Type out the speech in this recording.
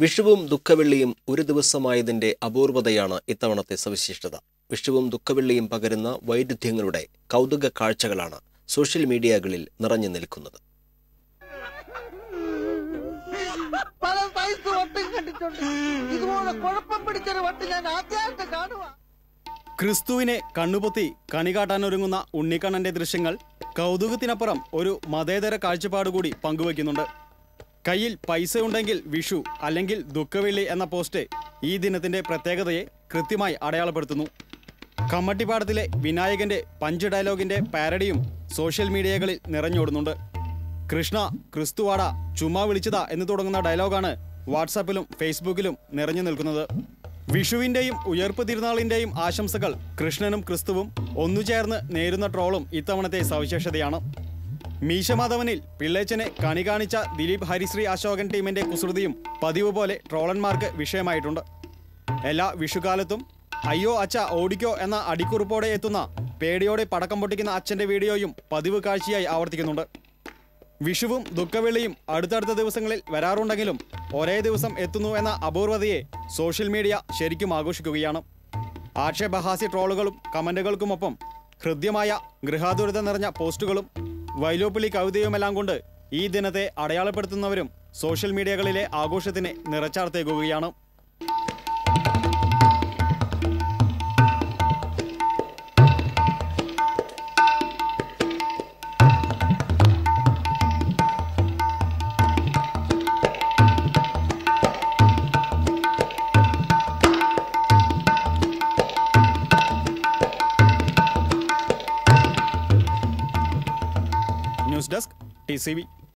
വിഷുവും ദുഃഖവെള്ളിയും ഒരു ദിവസമായതിന്റെ അപൂർവതയാണ് ഇത്തവണത്തെ സവിശേഷത. വിഷുവും ദുഃഖവെള്ളിയും പകരുന്ന വൈരുദ്ധ്യങ്ങളുടെ കൗതുക കാഴ്ചകളാണ് സോഷ്യൽ മീഡിയകളിൽ നിറഞ്ഞു നിൽക്കുന്നത്. ക്രിസ്തുവിനെ കണ്ണുപൊത്തി കണികാട്ടാനൊരുങ്ങുന്ന ഉണ്ണിക്കണ്ണന്റെ ദൃശ്യങ്ങൾ കൗതുകത്തിനപ്പുറം ഒരു മതേതര കാഴ്ചപ്പാട് കൂടി പങ്കുവയ്ക്കുന്നുണ്ട്. കയ്യിൽ പൈസ ഉണ്ടെങ്കിൽ വിഷു അല്ലെങ്കിൽ ദുഃഖവെള്ളി എന്ന പോസ്റ്റ് ഈ ദിനത്തിന്റെ പ്രത്യേകതയെ കൃത്യമായി അടയാളപ്പെടുത്തുന്നു. കമ്മട്ടിപ്പാടത്തിലെ വിനായകന്റെ പഞ്ച് ഡയലോഗിന്റെ പാരഡിയും സോഷ്യൽ മീഡിയകളിൽ നിറഞ്ഞോടുന്നുണ്ട്. കൃഷ്ണ ക്രിസ്തുവാട ചുമ്മാ വിളിച്ചതാ എന്ന് തുടങ്ങുന്ന ഡയലോഗാണ് വാട്സാപ്പിലും ഫേസ്ബുക്കിലും നിറഞ്ഞു നിൽക്കുന്നത്. വിഷുവിന്റെയും ഉയർപ്പ് തിരുനാളിന്റെയും ആശംസകൾ കൃഷ്ണനും ക്രിസ്തുവും ഒന്നുചേർന്ന് നേരുന്ന ട്രോളും ഇത്തവണത്തെ സവിശേഷതയാണ്. മീശമാധവനിൽ പിള്ളേച്ചനെ കണി കാണിച്ച ദിലീപ് ഹരിശ്രീ അശോകൻ ടീമിന്റെ കുസൃതിയും പതിവ് പോലെ ട്രോളന്മാർക്ക് വിഷയമായിട്ടുണ്ട്. എല്ലാ വിഷുകാലത്തും അയ്യോ അച്ഛ ഓടിക്കോ എന്ന അടിക്കുറിപ്പോടെ എത്തുന്ന പേടിയോടെ പടക്കം പൊട്ടിക്കുന്ന അച്ഛന്റെ വീഡിയോയും പതിവ് കാഴ്ചയായി ആവർത്തിക്കുന്നുണ്ട്. വിഷുവും ദുഃഖവെള്ളിയും അടുത്തടുത്ത ദിവസങ്ങളിൽ വരാറുണ്ടെങ്കിലും ഒരേ ദിവസം എത്തുന്നു എന്ന അപൂർവതയെ സോഷ്യൽ മീഡിയ ശരിക്കും ആഘോഷിക്കുകയാണ്. ആക്ഷേപഹാസ്യ ട്രോളുകളും കമന്റുകൾക്കുമൊപ്പം ഹൃദ്യമായ ഗൃഹാതുരത നിറഞ്ഞ പോസ്റ്റുകളും വൈലോപ്പിളി കവിതയുമെല്ലാം കൊണ്ട് ഈ ദിനത്തെ അടയാളപ്പെടുത്തുന്നവരും സോഷ്യൽ മീഡിയകളിലെ ആഘോഷത്തിന് നിറച്ചാർത്തേകുകയാണ്. News desk T